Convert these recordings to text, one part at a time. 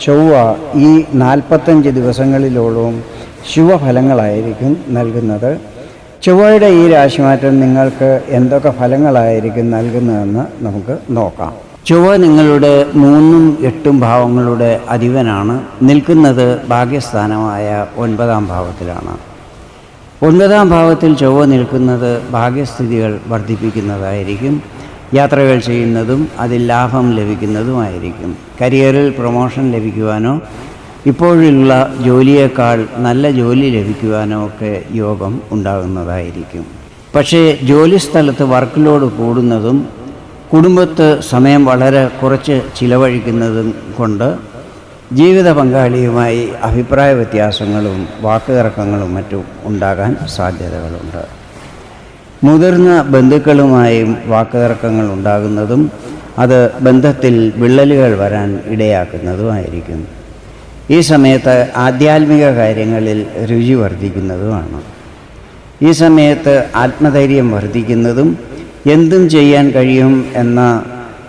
ചൊവ്വ ഈ നാൽപ്പത്തഞ്ച് ദിവസങ്ങളിലോളവും ശുഭഫലങ്ങളായിരിക്കും നൽകുന്നത്. ചൊവ്വയുടെ ഈ രാശിമാറ്റം നിങ്ങൾക്ക് എന്തൊക്കെ ഫലങ്ങളായിരിക്കും നൽകുന്നതെന്ന് നമുക്ക് നോക്കാം. ചൊവ്വ നിങ്ങളുടെ മൂന്നും എട്ടും ഭാവങ്ങളുടെ അധിപനാണ്. നിൽക്കുന്നത് ഭാഗ്യസ്ഥാനമായ ഒൻപതാം ഭാവത്തിലാണ്. ഒൻപതാം ഭാവത്തിൽ ചൊവ്വ നിൽക്കുന്നത് ഭാഗ്യസ്ഥിതികൾ വർദ്ധിപ്പിക്കുന്നതായിരിക്കും. യാത്രകൾ ചെയ്യുന്നതും അതിൽ ലാഭം ലഭിക്കുന്നതുമായിരിക്കും. കരിയറിൽ പ്രൊമോഷൻ ലഭിക്കുവാനോ ഇപ്പോഴുള്ള ജോലിയേക്കാൾ നല്ല ജോലി ലഭിക്കുവാനോ ഒക്കെ യോഗം ഉണ്ടാകുന്നതായിരിക്കും. പക്ഷേ ജോലിസ്ഥലത്ത് വർക്ക് ലോഡ് കൂടുന്നതും കുടുംബത്ത് സമയം വളരെ കുറച്ച് ചിലവഴിക്കുന്നതും കൊണ്ട് ജീവിത പങ്കാളിയുമായി അഭിപ്രായ വ്യത്യാസങ്ങളും വാക്കുതർക്കങ്ങളും മറ്റും ഉണ്ടാകാൻ സാധ്യതകളുണ്ട്. മുതിർന്ന ബന്ധുക്കളുമായും വാക്കുതർക്കങ്ങൾ ഉണ്ടാകുന്നതും അത് ബന്ധത്തിൽ വിള്ളലുകൾ വരാൻ ഇടയാക്കുന്നതുമായിരിക്കും. ഈ സമയത്ത് ആധ്യാത്മിക കാര്യങ്ങളിൽ രുചി വർദ്ധിക്കുന്നതുമാണ്. ഈ സമയത്ത് ആത്മധൈര്യം വർദ്ധിക്കുന്നതും എന്തും ചെയ്യാൻ കഴിയും എന്ന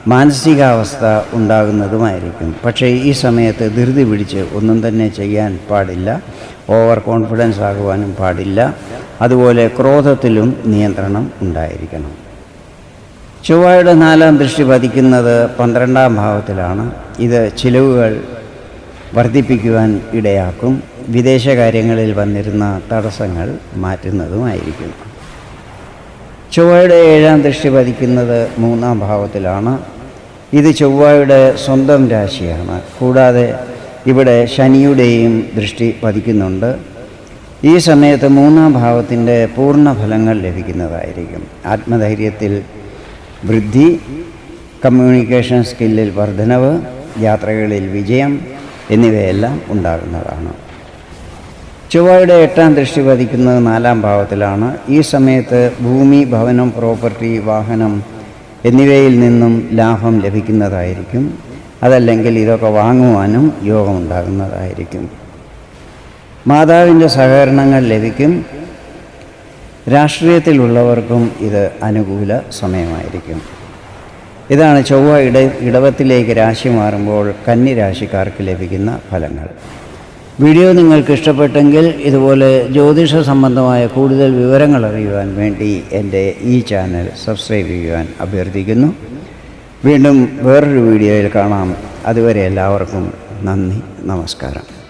മാനസികാവസ്ഥ ഉണ്ടാകുന്നതുമായിരിക്കും. പക്ഷേ ഈ സമയത്ത് ധൃതി പിടിച്ച് ഒന്നും തന്നെ ചെയ്യാൻ പാടില്ല. ഓവർ കോൺഫിഡൻസ് ആകുവാനും പാടില്ല. അതുപോലെ ക്രോധത്തിലും നിയന്ത്രണം ഉണ്ടായിരിക്കണം. ചൊവ്വയുടെ നാലാം ദൃഷ്ടി പതിക്കുന്നത് പന്ത്രണ്ടാം ഭാവത്തിലാണ്. ഇത് ചിലവുകൾ വർദ്ധിപ്പിക്കുവാൻ ഇടയാക്കും. വിദേശകാര്യങ്ങളിൽ വന്നിരുന്ന തടസ്സങ്ങൾ മാറ്റുന്നതുമായിരിക്കും ചൊവ്വയുടെ ഏഴാം ദൃഷ്ടി പതിക്കുന്നത് മൂന്നാം ഭാവത്തിലാണ്. ഇത് ചൊവ്വയുടെ സ്വന്തം രാശിയാണ്. കൂടാതെ ഇവിടെ ശനിയുടെയും ദൃഷ്ടി പതിക്കുന്നുണ്ട്. ഈ സമയത്ത് മൂന്നാം ഭാവത്തിന്റെ പൂർണ ഫലങ്ങൾ ലഭിക്കുന്നതായിരിക്കും. ആത്മധൈര്യത്തിൽ വൃദ്ധി കമ്മ്യൂണിക്കേഷൻ സ്കില്ലിൽ വർധനവ് യാത്രകളിൽ വിജയം എന്നിവയെല്ലാം ഉണ്ടാകുന്നതാണ്. ചൊവ്വയുടെ എട്ടാം ദൃഷ്ടി പതിക്കുന്നത് നാലാം ഭാവത്തിലാണ്. ഈ സമയത്ത് ഭൂമി ഭവനം പ്രോപ്പർട്ടി വാഹനം എന്നിവയിൽ നിന്നും ലാഭം ലഭിക്കുന്നതായിരിക്കും. അതല്ലെങ്കിൽ ഇതൊക്കെ വാങ്ങുവാനും യോഗമുണ്ടാകുന്നതായിരിക്കും. മാതാവിന്റെ സഹകരണങ്ങൾ ലഭിക്കും. രാഷ്ട്രീയത്തിലുള്ളവർക്കും ഇത് അനുകൂല സമയമായിരിക്കും. ഇതാണ് ചൊവ്വ ഇട ഇടവത്തിലേക്ക് രാശി മാറുമ്പോൾ കന്നി രാശിക്കാർക്ക് ലഭിക്കുന്ന ഫലങ്ങൾ. വീഡിയോ നിങ്ങൾക്ക് ഇഷ്ടപ്പെട്ടെങ്കിൽ ഇതുപോലെ ജ്യോതിഷ സംബന്ധമായ കൂടുതൽ വിവരങ്ങൾ അറിയുവാൻ വേണ്ടി എന്റെ ഈ ചാനൽ സബ്സ്ക്രൈബ് ചെയ്യുവാൻ അഭ്യർത്ഥിക്കുന്നു. വീണ്ടും വേറൊരു വീഡിയോയിൽ കാണാം. അതുവരെ എല്ലാവർക്കും നന്ദി നമസ്കാരം.